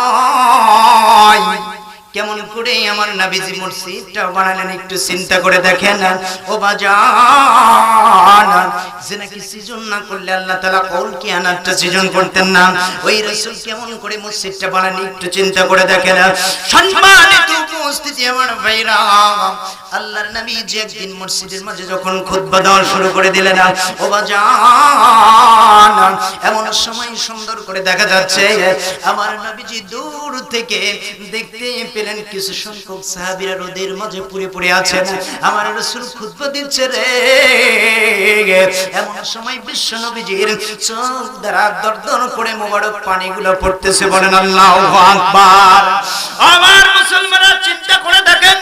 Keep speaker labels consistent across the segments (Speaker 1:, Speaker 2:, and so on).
Speaker 1: Ah! কেমন করে আমার নাবিজি মসজিদটা বানালেন একটু চিন্তা করে দেখেন। ও বাজান, যে নাকি সৃজন না করলে আল্লাহ তাআলা কল কি আনারটা সৃজন করতেন না। ওই রাসূল কেমন করে মসজিদটা বানালেন একটু চিন্তা করে দেখেন। সম্মানিত উপস্থিতি আমার ভাইরা, আল্লাহর নবী যে একদিন মসজিদের মাঝে যখন দেওয়া শুরু করে দিলেন, ও বাজান, এমন সময় সুন্দর করে দেখা যাচ্ছে, আমার নবীজি দূর থেকে দেখতে পেলেন কিছু সংখ্যক সাহাবীরা রোদের মাঝে পুড়ে পুড়ে আছেন। আমার রাসূল খুতবা দিচ্ছে রে। এমন সময় বিশ্ব নবীজির চোখ দ্বারা দরদর করে মোবারক পানিগুলো পড়তেছে, বলেন, আল্লাহু আকবার। আমার মুসলমানরা চিন্তা করে দেখেন,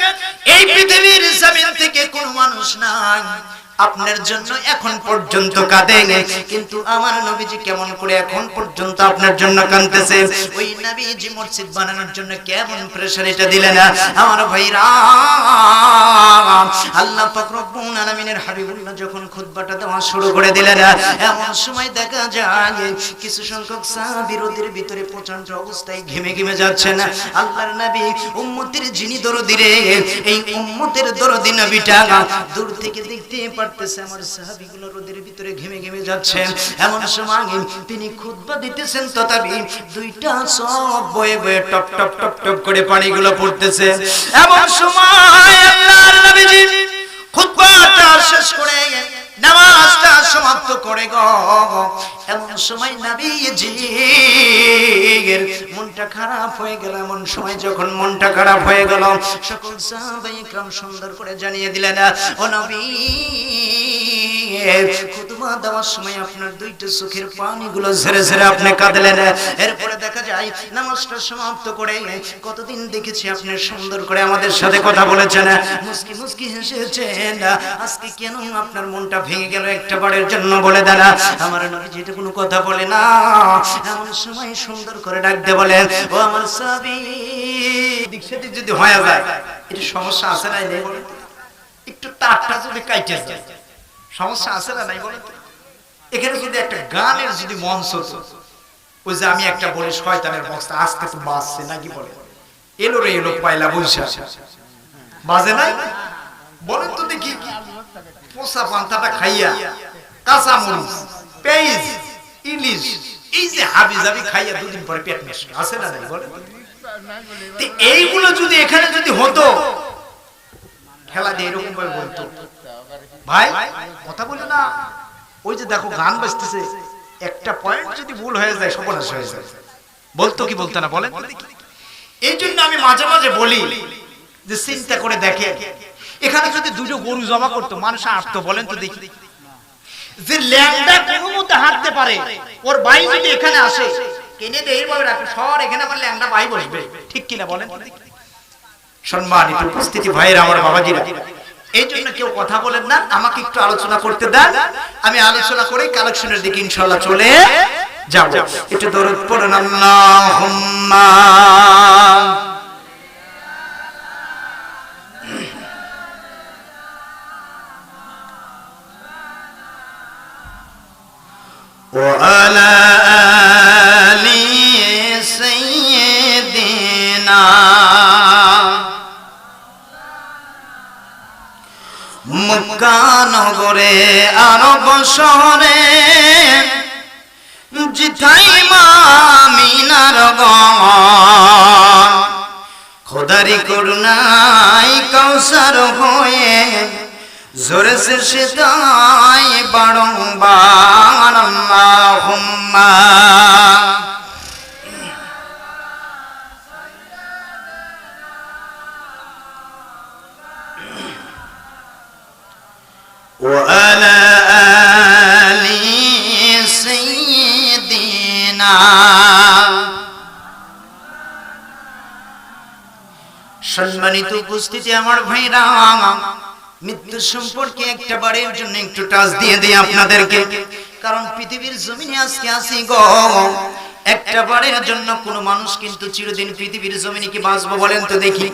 Speaker 1: এই পৃথিবীর জমিন থেকে কোন মানুষ নাই। আপনার জন্য এখন পর্যন্ত কাঁদে কিন্তু আমার নবীজি কেমন করে এখন পর্যন্ত আপনার জন্য কাঁদতেছে? ওই নবীজি মসজিদ বানানোর জন্য কেমন প্রেসার এটা দিলেন আমার ভাইরা, আল্লাহ পাক রব্বুল আলামিনের হাবিবুল্লাহ যখন খুতবাটা দেওয়া শুরু করে দিলেন, এমন সময় দেখা যায় কিছু সংখ্যক সাহাবী রোদের ভিতরে প্রচণ্ড অবস্থায় ঘেমে ঘেমে যাচ্ছেন। আল্লাহর নবী উম্মতের যিনি দরদি রে এই উম্মতের দরদি নবীটা দূর থেকে দেখতে পারতেছে আমার সাহাবিগুলো রোদের ভিতরে ঘেমে ঘেমে যাচ্ছে এমন সময় তিনি খুতবা দিতেছেন, তথাপি দুইটা সব বয়ে বয়ে টপ টপ টপ টপ করে পানিগুলো পড়তেছে। এমন সময় আল্লাহর নবীজি খুতবাটা শেষ করে নামাজটা সমাপ্ত করে গো। এমন সময় নাবিজির মনটা খারাপ হয়ে গেল, এমন সময় যখন মনটা খারাপ হয়ে গেল, সকল সাহাবাই সুন্দর করে জানিয়ে দিলেন, ও নবী খুতবা দেওয়ার সময় আপনার দুইটা চোখের পানিগুলো ঝেড়ে ঝেড়ে আপনি কাঁদলেন। এরপরে দেখা যায়, নামাজটা সমাপ্ত করে কতদিন দেখেছি আপনি সুন্দর করে আমাদের সাথে কথা বলেছেন। মুস্কি মুস্কি হেসেছেন। আজকে কেন আপনার মনটা ভেঙে গেল একটা বারের জন্য বলে আমার নবী যেটা কোনো কথা বলে না। এমন সময় সুন্দর করে ডাকতে বলেন, ও আমার সাবি যদি হয়ে যায় এটা সমস্যা আছে নেই বলে একটু তারটা যদি কাইটে যায়। সমস্যা আছে না নাই বলে এখানে যদি একটা গানের যদি মঞ্চ ওই যে আমি একটা বলি, শয়তানের বক্স আজকে তো বাজছে নাকি বলে? এলো রে, এলো পাইলা বৈশা বাজে নাই? বলেন তো দেখি, পোষা পান্তাটা খাইয়া, কাঁচা মরিচ, পেঁয়াজ, ইলিশ, এই যে হাবি জাবি খাইয়া দুদিন পরে পেট মেশ। আছে না নাই বলে এইগুলো যদি এখানে যদি হতো, খেলা দিয়ে এরকম ভাবে বলতো। ভাই, কথা বলে না। ওই যে দেখো, গান বাজতেছে। একটা পয়েন্ট যদি ভুল হয়ে যায়, সর্বনাশ হয়ে যায়। বলতো কি বলতো না, বলেন এই জন্য আমি মাঝে মাঝে বলি যে, চিন্তা করে দেখে এখানে যদি দুটো গরু জমা করতো, মানুষ আটতো বলেন তো দেখি। যে ল্যাংডা কোনো মতে হাঁটতে পারে, ওর ভাই যদি এখানে আসে, কেনে দিয়ে, এইভাবে রাখে শহর এখানে আমার ল্যাংডা ভাই বসবে। ঠিক কিনা বলেন সম্মানিত উপস্থিতি, ভাইয়ের, আমার বাবাজিরা। এই জন্য কেউ কথা বলেন না আমাকে একটু আলোচনা করতে দেন আমি আলোচনা করে কালেকশনের দিকে ইনশাল্লাহ চলে যাব একটু দরদ পড়েন আল্লাহুম্মা وعلى آل মক্কানগরে আরব শহরে। জিথাই মামিনার খোদারি করুণাই কৌসার হয়ে জোরে সে সেদাই বারংবার وعلى آل سيدنا সম্মানিত উপস্থিতি আমার ভাইরা মৃত্যু সম্পর্কে একটা বারের জন্য একটু টাচ দিয়ে দিই আপনাদেরকে কারণ পৃথিবীর জমিনে আজকে আসি গো একটা বারের জন্য কোনো মানুষ কিন্তু চিরদিন পৃথিবীর জমিনে কি বাঁচবো বলেন তো দেখি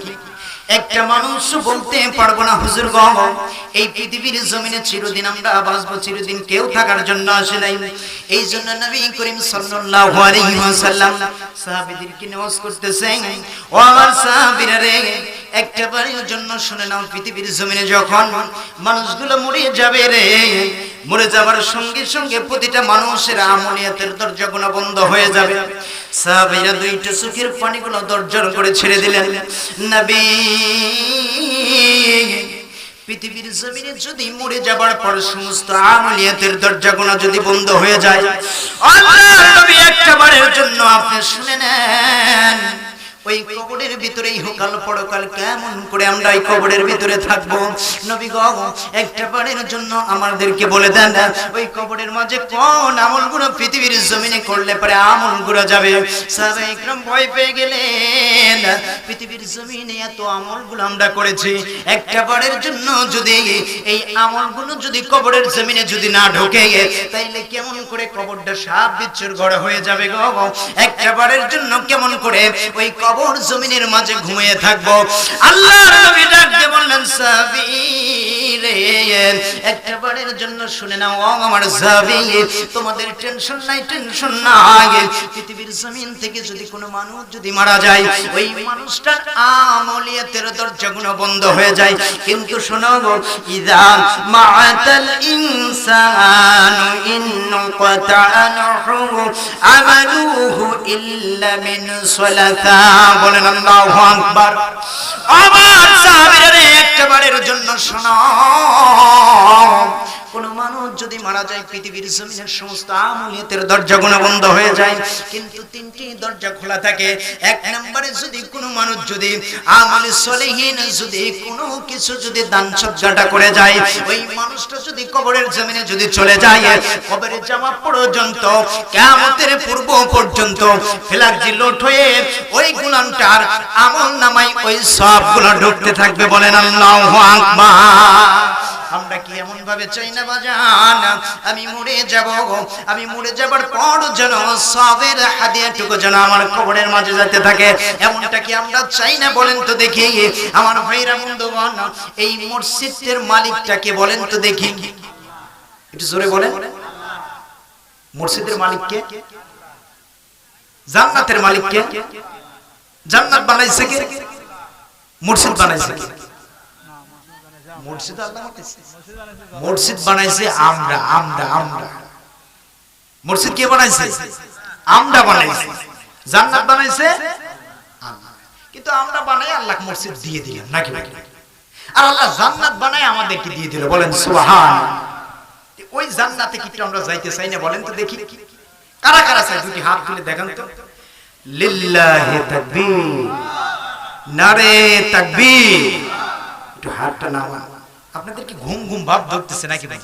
Speaker 1: একটা মানুষ বলতে পারব না, হুজুর গো। এই পৃথিবীর জমিনে চিরদিন আমরা বাঁচবো, চিরদিন কেউ থাকার জন্য আসে নাই। এই জন্য নবী করিম সাল্লাল্লাহু আলাইহি ওয়াসাল্লাম সাহাবীদেরকে নামাজ করতেছেন, ও আমার সাহাবীরা রে, একটা বারের জন্য শুনে নাও, পৃথিবীর জমিনে যখন মানুষগুলো মরে যাবে রে মরে যাবার সঙ্গে সঙ্গে প্রতিটা মানুষের আমলিয়াতের দরজাগুলো বন্ধ হয়ে যাবে। সাহাবীরা দুইটা চোখের পানিগুলো দরজার করে ছেড়ে দিলেন। নবী, পৃথিবীর জমিনে যদি মরে যাবার পর সমস্ত আমলিয়াতের দরজাগুলো যদি বন্ধ হয়ে যায়, আল্লাহর নবী একটা বারের জন্য আপনি শুনে নেন। ওই কবরের হোকাল পরকাল কেমন করে আমরা এই কবরের ভিতরে থাকব? নবী একটা বারের জন্য আমাদেরকে বলে দেন, ওই কবরের মাঝে কোন পৃথিবীর জমিনে করলে পরে আমলগুলো যাবে? ভয় পেয়ে গেলেন, পৃথিবীর জমিনে এত আমলগুলো আমরা করেছি। একটা বারের জন্য যদি এই আমলগুলো যদি কবরের জমিনে যদি না ঢোকে, তাইলে কেমন করে কবরটা সাপ বিচ্ছুর ঘরে হয়ে যাবে গো? একটা বারের জন্য কেমন করে ওই কবর জমিনের মাঝে ঘুমিয়ে থাকবো আল্লাহর নবী ডাক দিয়ে বললেন সাবিরে একটা বারের জন্য শুনে নাও ও আমার সাবি তোমাদের টেনশন নাই টেনশন নাই পৃথিবীর জমিন থেকে যদি কোনো মানুষ যদি মারা যায় ওই মানুষটার আমলিয়াতের দরজাগুলো বন্ধ হয়ে যায় কিন্তু শোনো গো ইদা মাতাল ইনসানু ইন قطعنه عمله إلا من صلاة বলেন আল্লাহু আকবার। আমার সাহাবীরা একবারের জন্য শোনো। কোন মানুষ যদি মারা যায়, পৃথিবীর জমিনের সমস্ত আমলিয়াতের দরজাগুলো বন্ধ হয়ে যায়। কিন্তু তিনটি দরজা খোলা থাকে। এক নম্বরে যদি কোনো মানুষ যদি আমলে সলিহীন, যদি কোনো কিছু যদি দান সজ্জাটা করে যায়, ওই মানুষটা যদি কবরের জমিনে যদি চলে যায়, কবরে যাওয়া পর্যন্ত, কিয়ামতের পূর্ব পর্যন্ত ফেলার্জি লোট হয়ে ওই গুলামটার আমল নামাই ওই সবগুলো ঢুকতে থাকবে বলেন আল্লাহু আকবার। আমরা কি এমন ভাবে চাই না বাজান আমি মরে যাব আমি মরে যাবার পর যেন সবের হাদিয়াটুকু যেন আমার কবরের মাঝে যেতে থাকে। এমনটা কি আমরা চাই না বলেন তো দেখি। আমার ভাইরা, বন্ধুগণ, এই মসজিদের মালিকটাকে বলেন তো দেখি। একটু জোরে বলেন। মসজিদের মালিককে? জান্নাতের মালিককে? জান্নাত বানাইছে কে? মসজিদ বানাইছে কে? মসজিদ আল্লাহ বানাইছে। মসজিদ বানাইছে আমরা আমরা আমরা মসজিদ কে বানাইছে? আমরা বানাইছি। জান্নাত বানাইছে কিন্তু আমরা বানাই আল্লাহ মসজিদ দিয়ে দিলাম নাকি? নাকি আর আল্লাহ জান্নাত বানাই আমাদেরকে দিয়ে দিল, বলেন সুবহান। ওই জান্নাতে কি আমরা যাইতে চাই না, বলেন তো দেখি। কারা কারা চাই দুটি হাত তুলে দেখান তো। লিল্লাহি তাকবীর। নারে তাকবীর। একটু হাতটা নামা আপনাদের কি ঘুম ঘুম ভাব ধরতেছে নাকি ভাই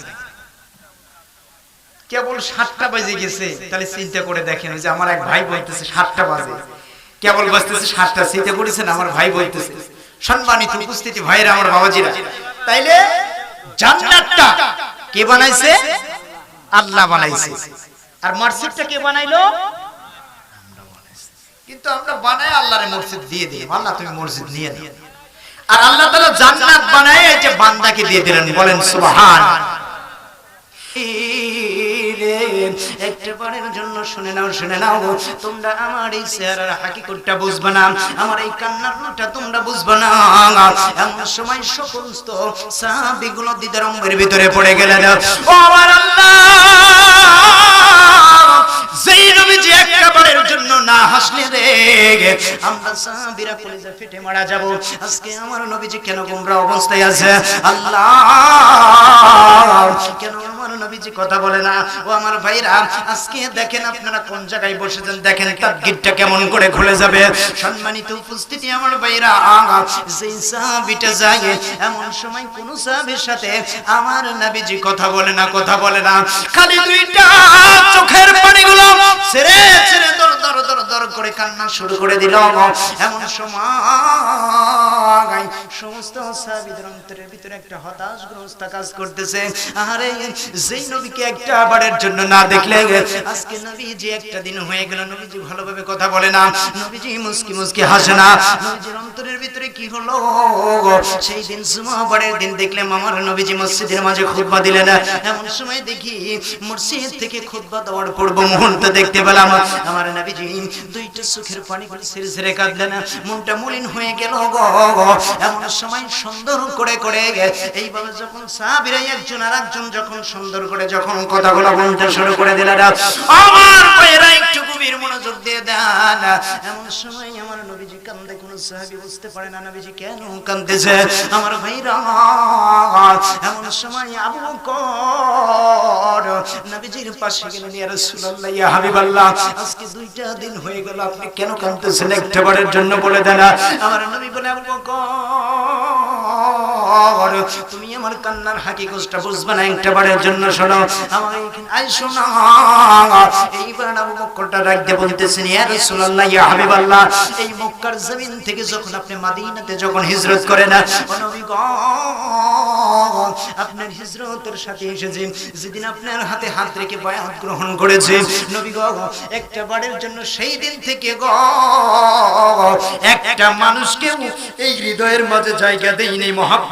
Speaker 1: কেবল সাতটা বাজে গেছে, তাহলে চিন্তা করে দেখেন যে আমার এক ভাই বলতেছে সাতটা বাজে। কেবল বাজতেছে সাতটা, চিন্তা করেছেন আমার ভাই বলতেছে, সম্মানিত উপস্থিতি ভাইরা আমার বাবাজিরা। তাইলে জান্নাতটা কে বানাইছে? আল্লাহ বানাইছে। আর মসজিদটা কে বানাইলো। কিন্তু আমরা বানাই আল্লাহর মসজিদ দিয়ে দিই। আল্লাহ তুমি মসজিদ নিয়ে নিয়ে আর আল্লাহ তাআলা জান্নাত বানায় এই যে বান্দাকে দিয়ে দিলেন, বলেন সুবহান। বুঝবে না, আমার এই তোমরা বুঝবে না। সময় ভিতরে পড়ে গেলেন। আমার আল্লাহ! নবীজি একবারের জন্য না হাসলে রে। আমরা ফেটে মারা যাব। আজকে আমার নবীজি কেন গোমরা অবস্থায় আছে? আল্লাহ! কেন আমার কথা বলে না? ও আমার ভাইরা, আজকে দেখেন আপনারা কোন জায়গায় বসেছেন? দেখেন কেমন করে খুলে যাবে। সম্মানিত উপস্থিতি আমার ভাইরা, যেই সাহাবিটা যায়, এমন সময় কোন সাহাবীর সাথে আমার নবীজি কথা বলে না, কথা বলে না। খালি দুইটা চোখের পানিগুলো ছেড়ে ছেড়ে দর দর দর দর করে কান্না শুরু করে দিল। এমন সময় সমস্ত সাহাবীদের অন্তরের ভিতরে একটা হতাশগ্রস্ত কাজ করতেছে। আরে যেই নবীকে একটা বারের জন্য না দেখলে, আজকে নবীজি একটা দিন হয়ে গেল, নবীজি ভালোভাবে কথা বলে না। নবীজি মুস্কি মুস্কি হাসে না। নবীজির অন্তরের ভিতরে কি হলো? সেই দিন জুমাবারের দিন দেখলাম আমার নবীজি মসজিদের মাঝে খুতবা দিলেন। এমন সময় দেখি মসজিদ থেকে খুতবা দেওয়ার পূর্ব মুহূর্ত দেখতে পেলাম। আমার নবীজি দুইটা সুখের পানি করে ছেড়ে ছেড়ে কাঁদলেন। মনটা মলিন হয়ে গেল গো। এমন সময় সুন্দর করে করে এইভাবে যখন সাহাবীরা একজন আর একজন যখন সুন্দর করে যখন কথাগুলো বলতে শুরু করে দিলেন আমার একটু মনোযোগ দিয়ে দেন। এমন সময় আমার নবীজি কান্দে কোন সাহাবী বুঝতে পারে না, নবীজি কেন কান্দতেছে আমার ভাইরা এমন সময় আবু নবীজির পাশে গেলেন, ইয়া রাসূলুল্লাহ, ইয়া হাবিবাল্লাহ, আজকে দুইটা দিন হয়ে গেল, আপনি কেন কান্দতেছেন একটা বারের জন্য বলে দেন। আমার নবী বলে, আবু gone. তুমি আমার কান্নার হাকিকতটা বুঝবে না একটা বারের জন্য, শোনো। যেদিন আপনার হাতে হাত রেখে গ্রহণ করেছে, নবী একটা বারের জন্য সেই দিন থেকে গো, একটা মানুষকে এই হৃদয়ের মাঝে জায়গা দেই নেই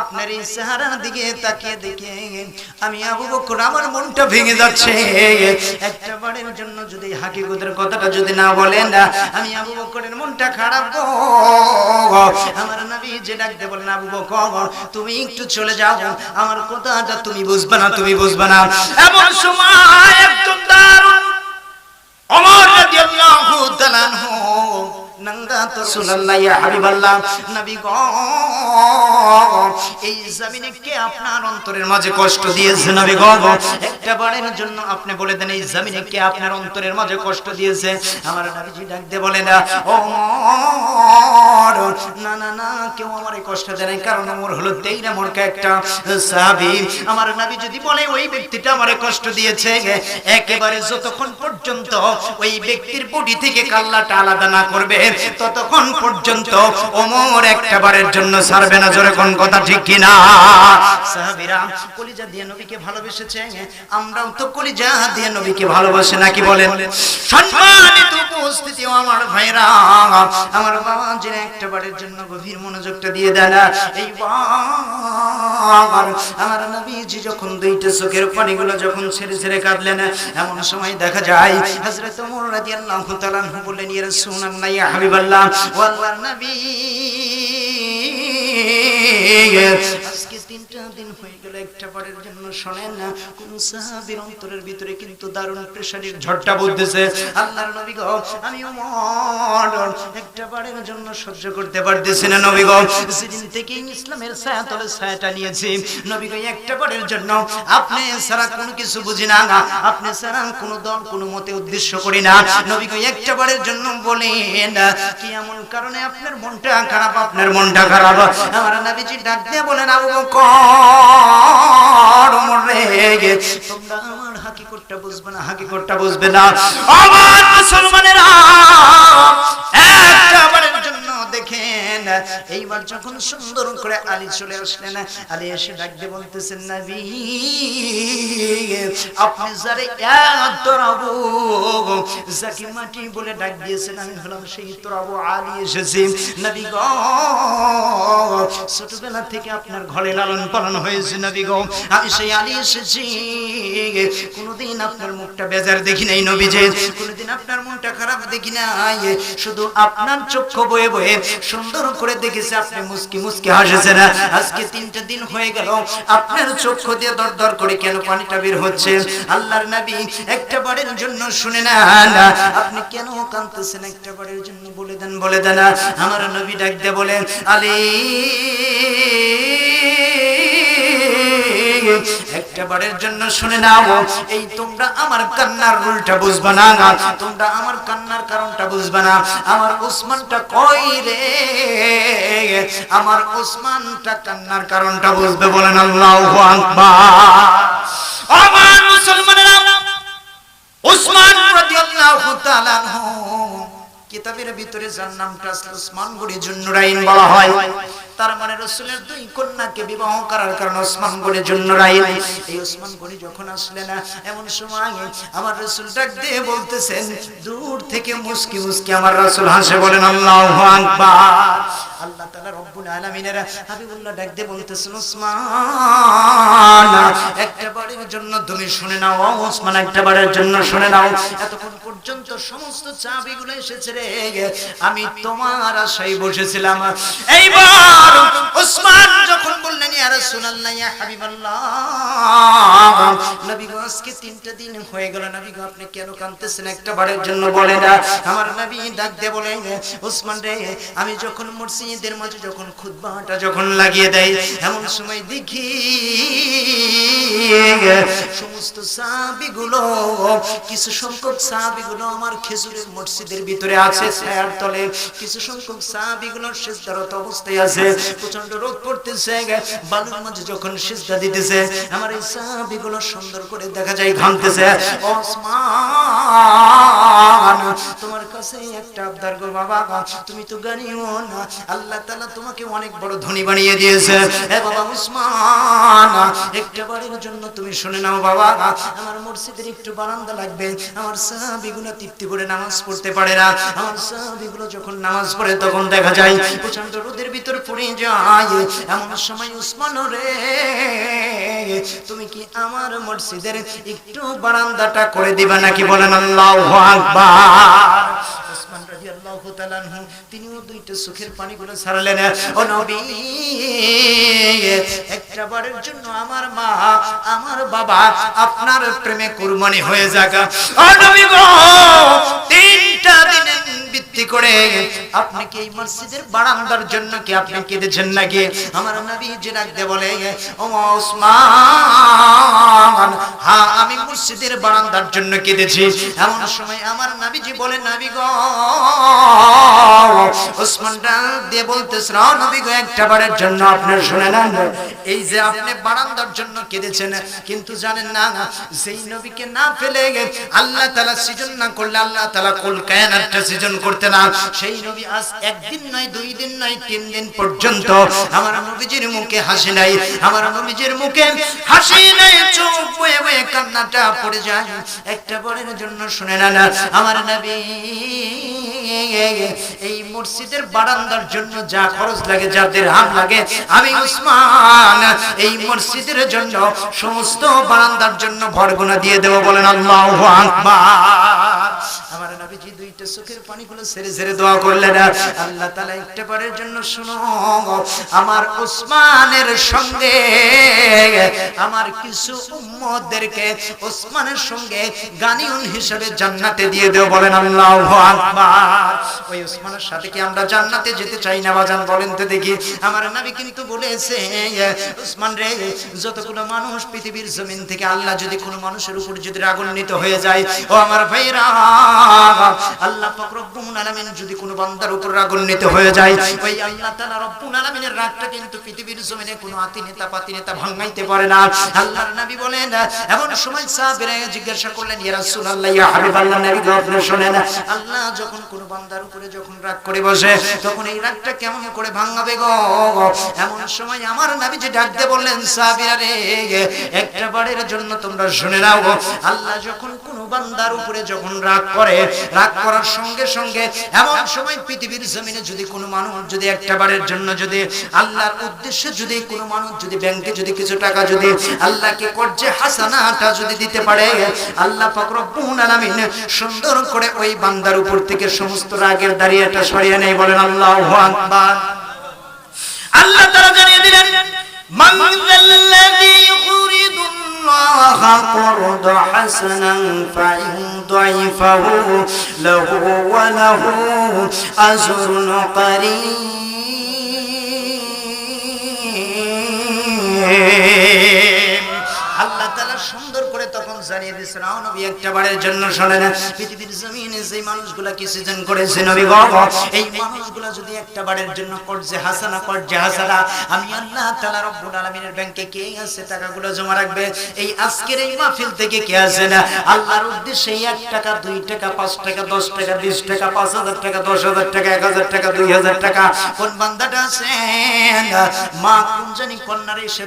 Speaker 1: আপনার এই চেহারার দিকে তাকিয়ে দেখে আমি আবু বকর আমার মনটা ভেঙে যাচ্ছে। একটা বারের জন্য যদি হাকিকতের কথাটা যদি না বলেন, আমি আবু বকরের মনটা খারাপ গো। আমার নবী যে ডাকতে বলেন, আবু বকর, তুমি একটু চলে যাও। আমার কথাটা তুমি বুঝবে না, তুমি বুঝবে না। এমন সময় একজন দারুণ ওমর রাদিয়াল্লাহু তাআলা ইয়া এই জমিনে কে আপনার অন্তরের মাঝে কষ্ট দিয়েছে নবী গো? একটা বারের জন্য আপনি বলে দেন এই জমিনে কে আপনার অন্তরের মাঝে কষ্ট দিয়েছে? আমার নবীজি ডাক দিয়ে বলে না ও না না না কেউ আমার কষ্ট দেয় নাই। কারণ আমার হলো মোরকা একটা সাহাবী। আমার নবী যদি বলে ওই ব্যক্তিটা আমারে কষ্ট দিয়েছে। একেবারে যতক্ষণ পর্যন্ত ওই ব্যক্তির বডি থেকে কাল্লাটা আলাদা না করবে ততক্ষণ পর্যন্ত ওমর একটা জন্য ছাড়বে না, জোরে কোন কথা ঠিক কিনা? কলিজা দিয়ে নবীকে ভালোবেসেছে, আমরাও তো কলিজা দিয়ে নবীকে ভালোবাসে, নাকি বলেন? সম্মানিত উপস্থিতি আমার ভাইরা, আমার বাবা যে একটা জন্য গভীর মনোযোগটা দিয়ে দেন। এই আমার নবীজি যখন দুইটা চোখের পানিগুলো যখন ছেড়ে ছেড়ে কাঁদলেন, এমন সময় দেখা যায়, হযরত ওমর রাদিয়াল্লাহু তাআলা বললেন, ইয়া রাসূলুল্লাহ হাবিবাল্লাহ ও আল্লাহর নবী। একটা বারের জন্য আপনি সারা কোনো কিছু বুঝি না আপনি সারা কোনো দল, কোনো মতে উদ্দেশ্য করি না। নবী একটা বারের জন্য বলেন, কি এমন কারণে আপনার মনটা খারাপ? আপনার মনটা খারাপ। আমার নবীজি ডাক দিয়ে বলেন, আবু বকর, মরে গেছে। তোমরা আমার হাকিকতটা বুঝবে না, হাকিকতটা বুঝবে না। আমার মুসলমানেরা দেখেন এইবার যখন সুন্দর করে আলী চলে আসলেন, আলী এসে ডাক দিয়ে বলতেছেন, নবী, আপনি যারে তোরাবো যাকে মাটি বলে ডাক দিয়েছেন, আমি হলাম সেই তোরাবো আলী এসেছি। নবী গো, ছোটবেলা থেকে আপনার ঘরে লালন পালন হয়েছে নবী গো। আমি সেই আলী এসেছি। কোনোদিন আপনার মুখটা বেজার দেখি নাই নবী যে কোনোদিন আপনার মনটা খারাপ দেখি নাই। শুধু আপনার চক্ষু বয়ে বয়ে সুন্দর করে দেখেছে আপনি মুসকি মুসকি হাসেছেন আজকে তিনটা দিন হয়ে গেল, আপনার চক্ষু দিয়ে দর দর করে কেন পানিটা বের হচ্ছে? আল্লাহর নবী একটা বারের জন্য শুনে না আপনি কেন কাঁদতেছেন? একটা বারের জন্য বলে দেন বলে দেন আমার নবী ডাক দিয়ে বলেন, আলী একটা বারের জন্য শুনে নাও, এই তোমরা আমার কান্নার রুলটা বুঝবা না তোমরা আমার কান্নার কারণটা বুঝবা না। আমার ওসমানটা কই রে? আমার ওসমানটা কান্নার কারণটা বুঝবে বলেন আল্লাহু আকবার। আমার মুসলমানেরা ওসমান রাদিয়াল্লাহু তাআলা কিতাবের ভিতরে যার নামটা ওসমান গড়ি জুন্নুরাইন বলা হয়। তার মানে রসুলের দুই কন্যাকে বিবাহ করার কারণে ওসমান গড়ি জুন্নুরাইন এই ওসমান গড়ি যখন আসলেন এমন সময় আমার রসুল ডাক দিয়ে বলতেছেন, দূর থেকে মুস্কি মুস্কি আমার রসুল হাসে বলেন, আল্লাহু আল্লাহ তাআলা রব্বুল আলামিনের হাবিবুল্লাহ ডাক দিয়ে বলতেছেন, ওসমান, একটা বারের জন্য তুমি শুনে নাও, ওসমান, একটা বারের জন্য শুনে নাও। এতক্ষণ পর্যন্ত সমস্ত চাবিগুলো এসেছে রে। আমি তোমার আশায় বসেছিলাম। এইবার যখন বললেন, ইয়া ইয়া হাবিবাল্লাহ। নবী আজকে তিনটা দিন হয়ে গেল। নবী গো, আপনি কেন কাঁদতেছেন? একটা বারের জন্য বলে না। আমার নবী ডাক দিয়ে রে, আমি যখন মসজিদের মাঝে যখন খুতবাটা যখন লাগিয়ে দেয় এমন সময় দেখি সমস্ত সাহাবিগুলো, কিছু সংখ্যক সাহাবিগুলো আমার খেজুরের মসজিদের ভিতরে আছে তলে। কিছু সংখ্যক সাহাবিগুলোর সিজদারত অবস্থায় আছে। প্রচণ্ড রোদ পড়তেছে বালুর মাঝে যখন সিজদা দিতেছে, আমার এই সাহাবিগুলো সুন্দর করে দেখা যায়, ঘামতেছে। ওসমান, তোমার কাছে একটা আবদার গো বাবা, তুমি তো না। আল্লাহ তাআলা তোমাকে অনেক বড় ধনী বানিয়ে দিয়েছে। এ বাবা একটা বারের জন্য তুমি শুনে নাও বাবা। আমার মসজিদের একটু বারান্দা লাগবে। আমার সাহাবিগুলো তৃপ্তি করে নামাজ পড়তে পারে না। আমার সাহাবিগুলো যখন নামাজ পড়ে, তখন দেখা যায় প্রচণ্ড রোদের ভিতর পড়ে যায়। এমন সময় উসমান রে তুমি কি আমার মসজিদের একটু বারান্দাটা করে দিবা নাকি বলেন আল্লাহু তিনিও দুইটা সুখের পানিগুলো ছাড়লেন। ও একটা বারের জন্য আমার মা, আমার বাবা আপনার প্রেমে কুরবানি হয়ে যাক। তিনটা দিনের ভিত্তি করে আপনি কি এই মসজিদের বারান্দার জন্য কি আপনি কেঁদেছেন নাকি? আমার নবী যে বলে ওসমান হ্যাঁ আমি মসজিদের বারান্দার জন্য কেঁদেছি। এমন সময় আমার নাবিজি বলে, নাবি গো যে আপনি বারান্দার জন্য কেঁদেছেন, কিন্তু জানেন না সেই নবীকে না ফেলে আল্লাহ তাআলা সৃজন না করলে আল্লাহ তাআলা কুল কায়নাতটা সৃজন করতে না। সেই নবী আজ একদিন নয় দুই দিন নয় তিন দিন পর্যন্ত আমার নবীজির মুখে হাসি নাই, আমার নবীজির মুখে হাসি নাই, চোখ বয়ে বয়ে কান্নাটা পড়ে যায়। একটা বরের জন্য শুনে না না আমার নবী, এই মসজিদের বারান্দার জন্য যা খরচ লাগে যাদের হাত লাগে, আমি উসমান, এই মসজিদের জন্য সমস্ত বারান্দার জন্য ভরগুনা দিয়ে দেবো বলেন আল্লাহু আকবার। দুইটা চোখের পানিগুলো ছেড়ে ছেড়ে দোয়া করলেন আল্লাহ তাআলা একটা বারের জন্য শুনো আমার ওসমানের সঙ্গে, আমার কিছু উম্মতদেরকে ওসমানের সঙ্গে গানিউন হিসেবে জান্নাতে দিয়ে দেও, বলেন আল্লাহু আকবার। ওই ওসমানের সাথে কি আমরা জান্নাতে যেতে চাই না, বাজান, বলেন তো দেখি। আমার নবী কিন্তু বলেছে, ওসমান রে, যতগুলো মানুষ পৃথিবীর জমিন থেকে আল্লাহ যদি কোনো মানুষের উপর যদি রাগান্বিত হয়ে যায়, ও আমার ভাইরা আল্লাহ পাক রব্বুল আলামিন যদি কোনো বান্দার উপর রাগান্বিত হয়ে যায়, ওই আল্লাহ তাআলা রব্বুল আলামিনের রাগটা কিন্তু পৃথিবীর জমিনে কোনো আতি নেতা, পাতি নেতা ভাঙাইতে পারে না। আল্লাহর নবী বলেন, এমন সময় সাহাবীরা জিজ্ঞাসা করলেন, ইয়া রাসূলুল্লাহ, ইয়া হাবিবাল্লাহ, নবী গো আপনি শুনেন। আল্লাহ যখন কোনো বান্দার উপরে যখন রাগ করে বসে, তখন এই রাগটা কেমন করে ভাঙাবে গো? এমন সময় আমার নবী যে ডাক দিয়ে বললেন, সাহাবীরা রে, একটা বারের জন্য তোমরা শুনে নাও। আল্লাহ যখন কোনো বান্দার উপরে যখন রাগ করে, রাগ করার সঙ্গে সঙ্গে এমন সময় পৃথিবীর জমিনে যদি কোনো মানুষ যদি একটা বারের জন্য যদি আল্লাহর উদ্দেশ্যে যদি কোনো মানুষ যদি ব্যাংকে যদি কিছু টাকা যদি আল্লাহকে করছে হাসানাটা যদি দিতে পারে, আল্লাহ পাক রব্বুল আলামিন সুন্দর করে ওই বান্দার উপর থেকে সমস্ত রাগের দাঁড়িয়েটা সরিয়ে নেই বলেন আল্লাহু আল্লাহ তাআলা জানিয়ে দিলেন, মান الله قرض حسنا فيضعفه له وله أجر قريب.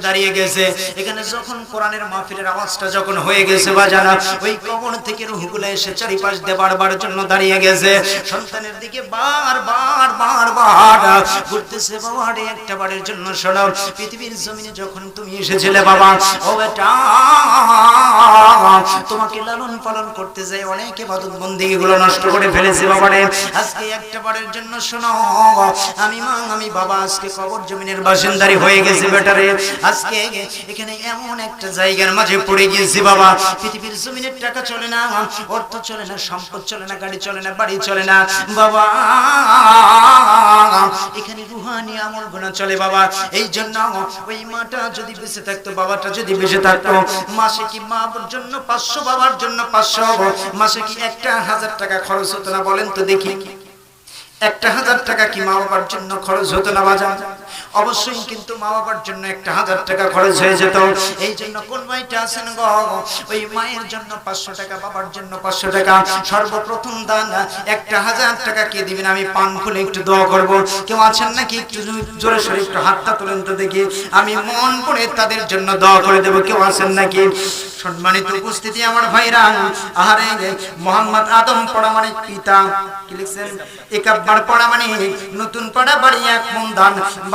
Speaker 1: দাঁড়িয়ে গেছে। এখানে যখন কোরআনের মাহফিলের আওয়াজটা যখন হয়ে গেছে বাজানা ওই কবর থেকে রুহগুলো এসে চারিপাশ দিয়ে বারবার জন্য দাঁড়িয়ে গেছে। সন্তানের দিকে বার বার বার বার ঘুরতেছে বাবা একটা বারের জন্য শোনো পৃথিবীর জমিনে যখন তুমি এসেছিলে বাবা, ও বেটা, তোমাকে লালন পালন করতে যাই অনেক ইবাদত বন্দেগী গুলো নষ্ট করে ফেলেছে বাবা রে আজকে একটা বারের জন্য শোনো আমি মা, আমি বাবা, আজকে কবর জমিনের বাসিন্দারি হয়ে গেছে বেটারে। আজকে এখানে এমন একটা জায়গার মাঝে পড়ে গিয়েছি বাবা। পৃথিবীর জমিনের টাকা চলে না, অর্থ চলে না, সম্পদ চলে না, গাড়ি চলে না, বাড়ি চলে না। বাবা, এখানে রুহানি আমল গুণা চলে বাবা। এই জন্য ওই মাটা যদি বেঁচে থাকতো, বাবাটা যদি বেঁচে থাকতো, মাসে কি মার জন্য পাঁচশো, বাবার জন্য পাঁচশো? মাসে কি একটা হাজার টাকা খরচ হতো না বলেন তো দেখি। একটা হাজার টাকা কি মা বাবার জন্য খরচ হতো না বাজার? অবশ্যই কিন্তু মা বাবার জন্য একটা হাজার টাকা খরচ হয়ে যেত। এই জন্য কোন ভাইটা আছেন গো? ওই মায়ের জন্য পাঁচশো টাকা, বাবার জন্য পাঁচশো টাকা। সর্বপ্রথম দান, একটা হাজার টাকা কে দিবেন? আমি পান খুলে একটু দোয়া করব। কেউ আছেন নাকি? একটু জোরে সরে একটু হাতটা তুলেন তো দেখি। আমি মন করে তাদের জন্য দোয়া করে দেবো। কেউ আছেন নাকি? সম্মানিত উপস্থিতি আমার ভাইরা। আহারে, মোহাম্মদ আদম পড়া মানে পিতা। কি লিখছেন? একাব্বার পড়া মানে নতুন পড়া বাড়ি এক মন দান।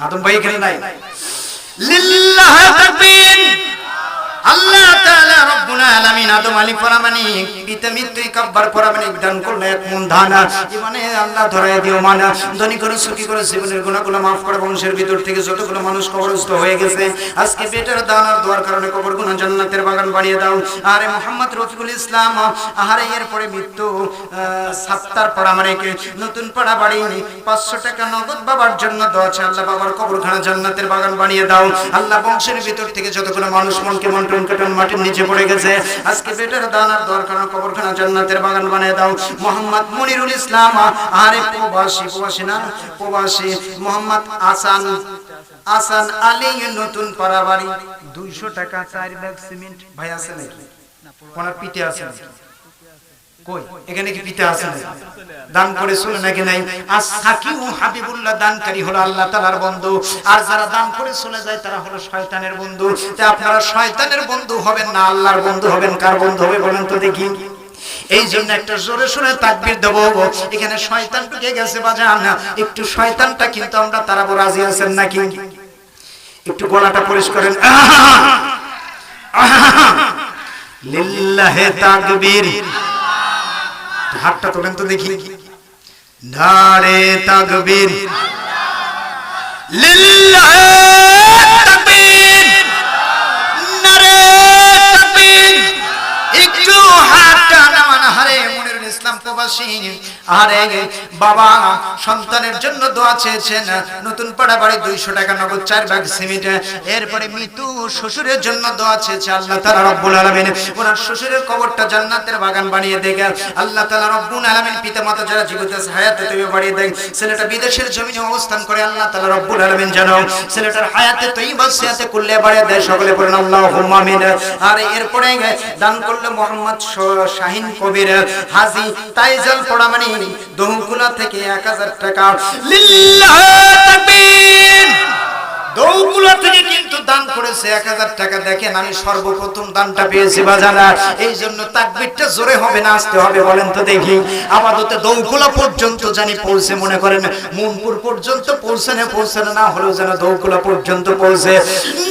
Speaker 1: আদম ভাই এখানে নাই লিল্লাহ তাকবীর পাঁচশো টাকা নগদ জন্য আল্লাহ বাবার জান্নাতের বাগান বানিয়ে দাও। আল্লাহ বংশের ভিতর থেকে যতগুলো মানুষ মনকে মন টন কাটন মাটির নিচে পড়ে গেছে। আজকে পেটের দানার দরকার কবরখানা জান্নাতের বাগান বানিয়ে দাও। মোহাম্মদ মনিরুল ইসলাম আরে প্রবাসী প্রবাসী না? প্রবাসী মোহাম্মদ আসান আসান আলী, নতুন পাড়া বাড়ি দুইশো টাকা, চার ব্যাগ সিমেন্ট। ভাই, আছে নাকি? ওনার পিঠে আছে নাকি? কই? আছে নাকি? এই জন্য একটা জোরে শুনে তাকবীর দেব। এখানে শয়তান গেছে বাজান। একটু শয়তানটা কিন্তু আমরা রাজি আছেন নাকি? একটু গলাটা পরিষ্কার লিল্লাহে হাতটা তোলেন তো দেখি। নারে তাকবীর। লিল্লাহে বিদেশের জমিনে অবস্থান করে, আল্লাহ তালা রব্বুল আলমিন জানো ছেলেটার হায়াতে তৈরি বাসিয়াতে করলে বাড়িয়ে দেয়। সকলে পড়েন আল্লাহ আর এরপরে দান করলে মোহাম্মদ শাহিন কবির, হাজি তাইজাল পড়ামানি দহুকুলা থেকে এক হাজার টাকা। দৌকুলা থেকে কিন্তু দান করেছে এক হাজার টাকা। দেখেন আমি সর্বপ্রথম দানটা পেয়েছি বাজানা এই জন্য তাকবিরটা জোরে হবে না আসতে হবে বলেন তো দেখি। আপাতত দৌকুলা পর্যন্ত জানি পৌঁছে মনে করেন মুনপুর পর্যন্ত পৌঁছে না পৌঁছে না হলেও যেন দৌকুলা পর্যন্ত পৌঁছে।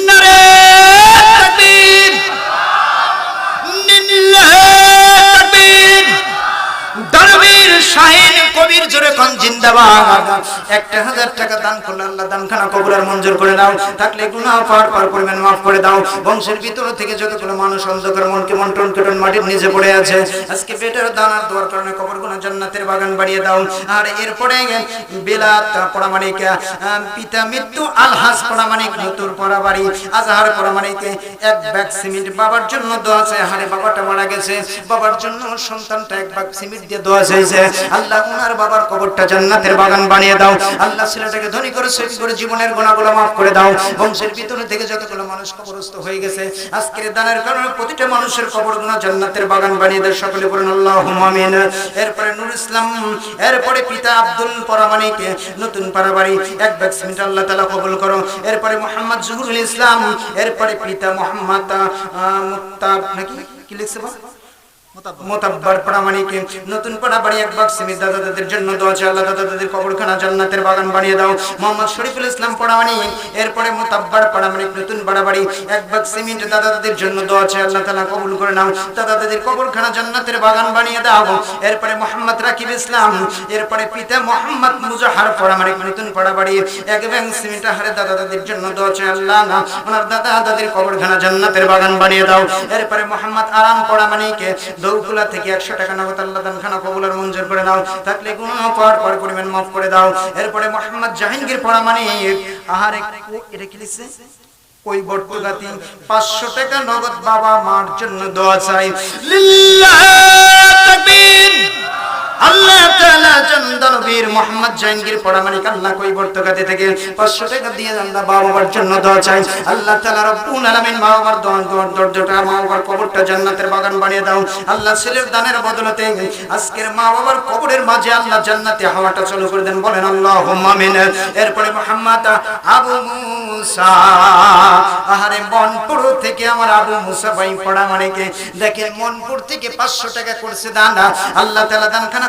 Speaker 1: তাকবীর! কবির জোরে জিন্দাবাদ। একটা হাজার টাকা দান করলে আল্লাহ দানখানা মঞ্জুর করে দাও। থাকলে পার পার মাফ করে দাও। বংশের ভিতর থেকে যতগুলো মানুষ অন্ধকার মনকে মন্টন কেটন মাটির নিচে পড়ে আছে, আজকে দানার দোয়ার কারণে জান্নাতের বাগান বাড়িয়ে দাও। আর এরপরে পিতা মৃত্যু পরাবাড়ি আজহার এক ব্যাগ সিমেন্ট। বাবার জন্য দোয়া আছে হারে বাবাটা মারা গেছে। বাবার জন্য সন্তানটা এক ব্যাগ সিমেন্ট দিয়ে দোয়া আল্লাহ ওনার বাবার কবরটা জান্নাতের বাগান বানিয়ে দাও। আল্লাহ ছেলেটাকে ধনী করে করে জীবনের গুণাগুলো মাফ করে দাও। বংশের ভিতরে থেকে যতগুলো মানুষ কবরস্থ হয়ে গেছে, আজকের দানের কারণে প্রতিটা মানুষের জান্নাতের বাগান বানিয়ে দেয়। সকলে আল্লাহ আমিন। এরপরে ইসলাম, এরপরে পিতা আব্দুল নতুন পারাবাড়ি এক ব্যাগ সিমেন্ট আল্লাহ কবুল করো। এরপরে মোহাম্মদ জহুরুল ইসলাম, এরপরে পিতা মোহাম্মদ মুক্তাব, নাকি কি লিখছে বা মোতাব্বার প্রামাণিক। নতুন পাড়া বাড়ি এক বাক্স সিমেন্ট দাদা দাদের জন্য দোয়া চাই। আল্লাহ দাদা দাদের কবরখানা জান্নাতের বাগান বানিয়ে দাও। মোহাম্মদ শরীফুল ইসলাম পড়ামানিক এরপরে মোতাব্বার পাড়ামানিক নতুন পাড়া বাড়ি এক বাক্স সিমেন্ট দাদা দাদের জন্য দোয়া চাই। আল্লাহ তাআলা কবুল করে নাও। দাদা দাদের কবরখানা জান্নাতের বাগান বানিয়ে দাও। এরপরে মোহাম্মদ রাকিব ইসলাম। এরপরে পিতা মোহাম্মদ মুজাহার পড়ামানিক নতুন পাড়া বাড়ি এক ব্যাগ সিমেন্ট হারে দাদা দাদের জন্য দোয়া চাই। আল্লাহ ওনার দাদা দাদের কবরখানা জান্নাতের বাগান বানিয়ে দাও। এরপরে মোহাম্মদ আরাম পড়ামানিকে দৌকুলা থেকে একশো টাকা নগদ আল্লাহ দানখানা কবুলার মঞ্জুর করে দাও। থাকলে গুণ পর পর পরিমাণ মাফ করে দাও। এরপরে মোহাম্মদ জাহাঙ্গীর পড়া মানে আহার এটা কি লিখছে? ওই বর্তগাতি পাঁচশো টাকা নগদ বাবা মার জন্য দোয়া চাই। লিল্লাহ আল্লাহ তাআলা চন্দন মোহাম্মদ জাহাঙ্গীর পড়ামানিক আল্লাহ কই বর্তকাতে থেকে 500 টাকা দিয়ে আল্লাহ মা বাবার এরপরে মোহাম্মদ আবু মুসা। আহারে, মনপুর থেকে আমার আবু মুসা ভাই পড়ামানিকে দেখেন, মনপুর থেকে 500 টাকা করছে দান। আল্লাহ তাআলা দানখানা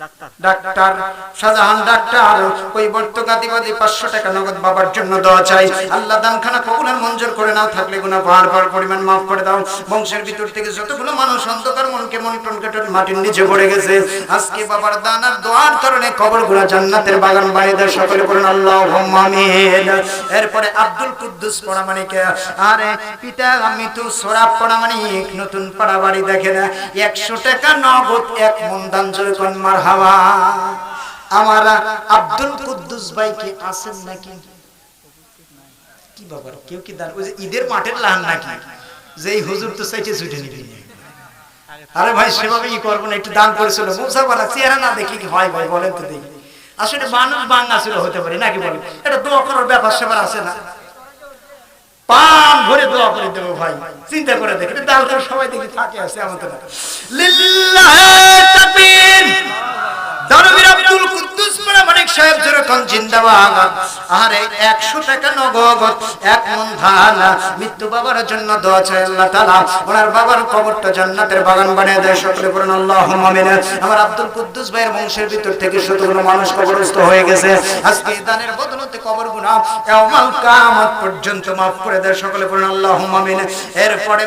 Speaker 1: পড়ে কবরগুলা জান্নাতের বাগান সকলে করেন আল্লাহ এরপরে আব্দুল কুদ্দুস পড়ামানিক আরে পিতা, আমি তো সোরাব পড়ামানিক নতুন পাড়া বাড়ি দেখে না। একশো টাকা নগদ, এক মন দান জয় মার হাওয়া আমার আব্দুল কুদ্দুস ভাই কি আছেন নাকি? কি বাবার কেউ কি দান ওই যে ঈদের মাঠের লাহান নাকি? যে এই হুজুর তো সাইটে ছুটে নিবি। আরে ভাই, সেভাবে ই করব না, একটু দান করেছিল। মুসা বলা, চেহারা না দেখি কি হয় ভাই, বলেন তো দেখি। আসলে মানুষ বাংলা ছিল, হতে পারে, নাকি বলেন? এটা দোয়া করার ব্যাপার সেবার আছে না। পান ভরে দোয়া করে দেবো ভাই, চিন্তা করে দেখি। দাল সবাই দেখি, থাকে আছে আমাদের লিল্লাহ তাকবীর দানবীর আব্দুল কুদ্দুস মানিক সাহেব যেরকম জিন্দাবাদ আরে 100 টাকা নগদ, এক মন মৃত্যু বাবার জন্য দোয়া আল্লাহ তাআলা। ওনার বাবার কবরটা জান্নাতের বাগান বানিয়ে দেয়, সকলে আমিন। আমার আব্দুল কুদ্দুস ভাইয়ের বংশের ভিতর থেকে শতগুলো মানুষ কবরস্থ হয়ে গেছে। আজকে দানের বদলতে কবর কিয়ামত পর্যন্ত maaf করে দেয়, সকলে আমিন। এরপরে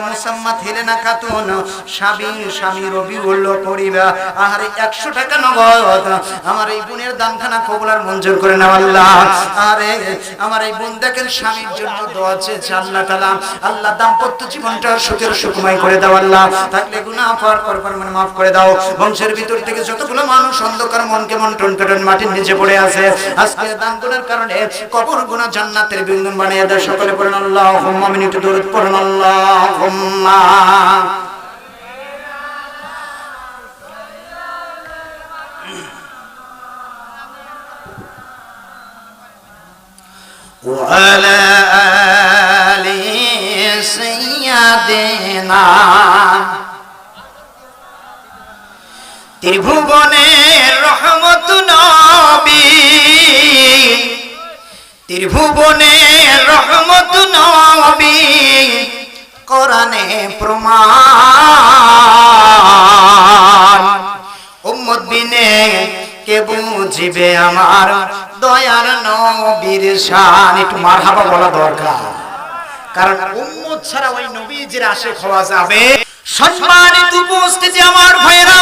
Speaker 1: খাতুন, স্বামী স্বামী রবিউল করিবা আহারে 100 টাকা নগদ। আমার এই বোনের দানখানা কবুলার মঞ্জুর করে নাও আল্লাহ। আরে, আমার এই বোন দেখেন, স্বামীর জন্য দোয়া চেয়েছে আল্লাহ তাআলা। আল্লাহ দাম্পত্য জীবনটা সুখের সুখময় করে দাও আল্লাহ। থাকলে গুনাহ পার কর পরিমাণ maaf করে দাও। বংশের ভিতর থেকে যতগুলো মানুষ অন্ধকার মনকে মন টন টন মাটির নিচে পড়ে আছে আজকে দান গুনার কারণে কবর গুনাহ জান্নাতের বিন্দন বানিয়ে দেয়। সকলে পড়েন, আল্লাহুম্মা আমিন একটু দরুদ পড়েন, আল্লাহুম্মা। وعلى آل سيدنا ত্রিভুবনের রহমত নবী ত্রিভুবনের রহমত নবী কোরআনে প্রমাণ শান উম্মত বিনে কে বুঝিবে আমার দয়ার নবীর শান? একটু মারহাবা বলা দরকার। কারণ উম্মত ছাড়া ওই নবীজির আশেখ হওয়া যাবে। সম্মানিত উপস্থিতি আমার ভাইরা